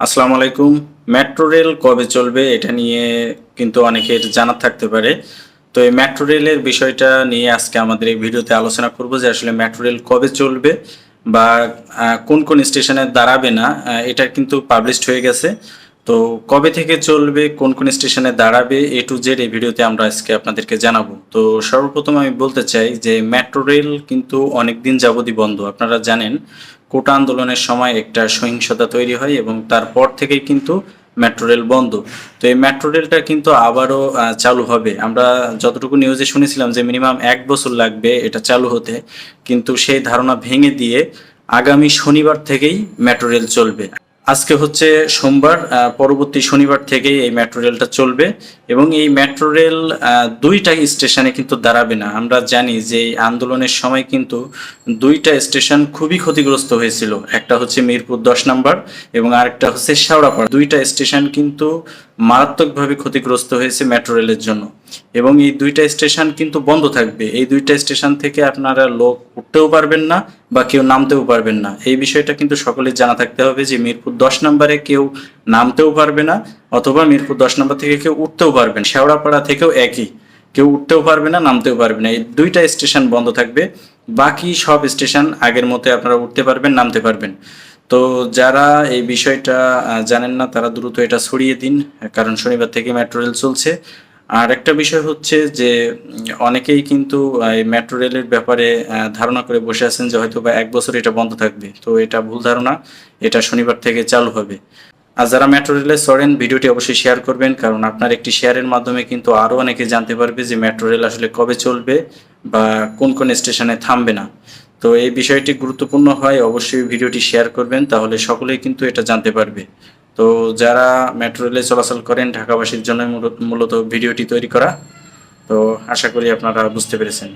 আসসালামু আলাইকুম। Metro rail কবে চলবে এটা নিয়ে কিন্তু অনেকের জানা থাকতে পারে। তো এই মেট্রো রেলের বিষয়টা নিয়ে আজকে আমাদের এই ভিডিওতে আলোচনা করব যে আসলে মেট্রো রেল কবে চলবে বা কোন কোন স্টেশনে দাঁড়াবে না এটা কিন্তু পাবলিশড হয়ে গেছে। তো কবে থেকে চলবে, কোন কোন স্টেশনে দাঁড়াবে, এ টু জেড এই ভিডিওতে আমরা আজকে আপনাদেরকে জানাব। তো সর্বপ্রথম আমি বলতে চাই যে মেট্রো রেল কিন্তু অনেক দিন যাবতই বন্ধ। আপনারা জানেন কোটা আন্দোলনের সময় একটা সহিংসতা তৈরি হয় এবং তারপর থেকে কিন্তু মেট্রো রেল বন্ধ। তো এই মেট্রো রেলটা কিন্তু আবারও চালু হবে। আমরা যতটুকু নিউজে শুনেছিলাম যে মিনিমাম এক বছর লাগবে এটা চালু হতে, কিন্তু সেই ধারণা ভেঙে দিয়ে আগামী শনিবার থেকেই মেট্রো রেল চলবে। আজকে হচ্ছে সোমবার পরবর্তী শনিবার থেকেই এই মেট্রো রেলটা চলবে এবং এই মেট্রো রেল দুইটা স্টেশনে কিন্তু দাঁড়াবে না। আমরা জানি যে এই আন্দোলনের সময় কিন্তু দুইটা স্টেশন খুবই ক্ষতিগ্রস্ত হয়েছিল। একটা হচ্ছে মিরপুর দশ নাম্বার এবং আরেকটা হচ্ছে শেওড়াপাড়া। দুইটা স্টেশন কিন্তু মারাত্মকভাবে ক্ষতিগ্রস্ত হয়েছে মেট্রো রেলের জন্য। এবং এই দুইটা স্টেশন কিন্তু বন্ধ থাকবে। এই দুইটা স্টেশন থেকে আপনারা লোক উঠতেও পারবেন না বা কেউ নামতেও পারবেন না। এই বিষয়টা কিন্তু সকলে জানা থাকতে হবে যে মিরপুর দশ নম্বরে কেউ নামতেও পারবে না অথবা মিরপুর দশ নম্বর থেকে কেউ উঠতেও পারবেন শেওড়াপাড়া থেকেও একই। কেউ উঠতেও পারবে না, নামতেও পারবে না। এই দুইটা স্টেশন বন্ধ থাকবে। বাকি সব স্টেশন আগের মতো আপনারা উঠতে পারবেন, নামতে পারবেন। তো যারা এই বিষয়টা জানেন না, তারা দ্রুত এটা ছড়িয়ে দিন, কারণ শনিবার থেকে মেট্রো রেল চলছে। আর একটা বিষয় হচ্ছে যে অনেকেই কিন্তু এই মেট্রো রেলের ব্যাপারে ধারণা করে বসে আছেন যে হয়তো বা এক বছর এটা বন্ধ থাকবে। তো এটা ভুল ধারণা, এটা শনিবার থেকে চালু হবে। আর যারা মেট্রো রেলে চড়েন ভিডিওটি অবশ্যই শেয়ার করবেন, কারণ আপনার একটি শেয়ারের মাধ্যমে কিন্তু আরও অনেকে জানতে পারবে যে মেট্রো রেল আসলে কবে চলবে বা কোন কোন স্টেশনে থামবে না। তো এই বিষয়টি গুরুত্বপূর্ণ হয়, অবশ্যই ভিডিওটি শেয়ার করবেন, তাহলে সকলেই কিন্তু এটা জানতে পারবে। তো যারা মেট্রো রেলে চলাচল করেন, ঢাকাবাসীর জন্য মূলত- ভিডিওটি তৈরি করা, তো আশা করি আপনারা বুঝতে পেরেছেন।